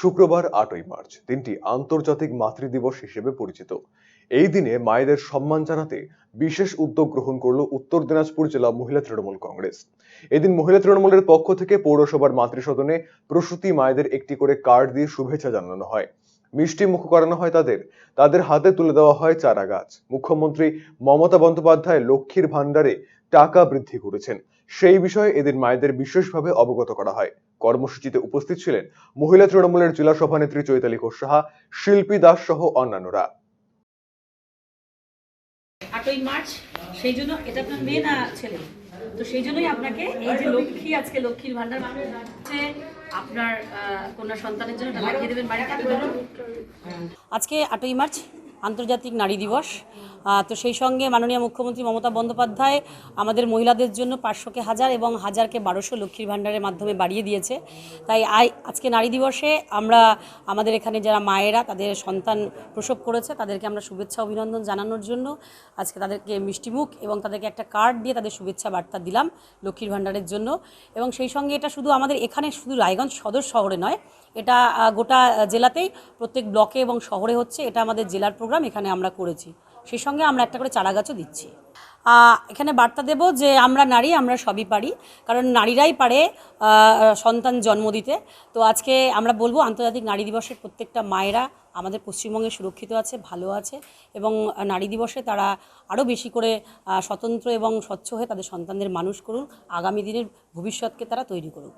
শুক্রবার আটই মার্চ, দিনটি আন্তর্জাতিক মাতৃ দিবস হিসেবে পরিচিত। এই দিনে মায়েদের সম্মান জানাতে বিশেষ উদ্যোগ গ্রহণ করল উত্তর দিনাজপুর জেলা মহিলা তৃণমূল কংগ্রেস। এদিন মহিলা তৃণমূলের পক্ষ থেকে পৌরসভার মাতৃসদনে প্রসূতি মায়েদের একটি করে কার্ড দিয়ে শুভেচ্ছা জানানো হয়। মিষ্টি মুখ করানো হয় তাদের। তাদের হাতে তুলে দেওয়া হয় চারা গাছ। মুখ্যমন্ত্রী মমতা বন্দ্যোপাধ্যায় লক্ষ্মীর ভান্ডারে টাকা বৃদ্ধি করেছেন। সেই বিষয়ে এদিন মায়েদের বিশেষভাবে অবগত করা হয়। কর্মসূচিতে উপস্থিত ছিলেন মহিলা তৃণমূলের জেলা সভানেত্রী চৈতালি ঘোষ সাহা শিল্পী দাস সহ অন্যান্যরা। আটই মার্চ সেই জন্য এটা আপনার মেয়ে না ছেলে? তো সেই জন্যই আপনাকে এই যে লক্ষ্মী আজকে লক্ষ্মীর ভান্ডার হচ্ছে আপনার কন্যা সন্তানের জন্য পাঠিয়ে দেবেন বাড়িতে। আজকে আটই মার্চ আন্তর্জাতিক নারী দিবস। তো সেই সঙ্গে মাননীয় মুখ্যমন্ত্রী মমতা বন্দ্যোপাধ্যায় আমাদের মহিলাদের জন্য পাঁচশোকে হাজার এবং হাজারকে বারোশো লক্ষ্মীর ভাণ্ডারের মাধ্যমে বাড়িয়ে দিয়েছে। তাই আজকে নারী দিবসে আমরা আমাদের এখানে যারা মায়েরা, তাদের সন্তান প্রসব করেছে, তাদেরকে আমরা শুভেচ্ছা, অভিনন্দন জানানোর জন্য আজকে তাদেরকে মিষ্টিমুখ এবং তাদেরকে একটা কার্ড দিয়ে তাদের শুভেচ্ছা বার্তা দিলাম লক্ষ্মীর ভাণ্ডারের জন্য। এবং সেই সঙ্গে এটা শুধু আমাদের এখানে শুধু রায়গঞ্জ সদর শহরে নয়, এটা গোটা জেলাতেই প্রত্যেক ব্লকে এবং শহরে হচ্ছে, এটা আমাদের জেলার প্রোগ্রাম, এখানে আমরা করেছি। সেই সঙ্গে আমরা একটা করে চারা গাছও দিচ্ছি এখানে বার্তা দেব যে আমরা নারী, আমরা সবই পারি। কারণ নারীরাই পারে সন্তান জন্ম দিতে। তো আজকে আমরা বলব আন্তর্জাতিক নারী দিবসের প্রত্যেকটা মায়েরা আমাদের পশ্চিমবঙ্গে সুরক্ষিত আছে, ভালো আছে এবং নারী দিবসে তারা আরও বেশি করে স্বতন্ত্র এবং স্বচ্ছ হয়ে তাদের সন্তানদের মানুষ করুন। আগামী দিনের ভবিষ্যৎকে তারা তৈরি করুক।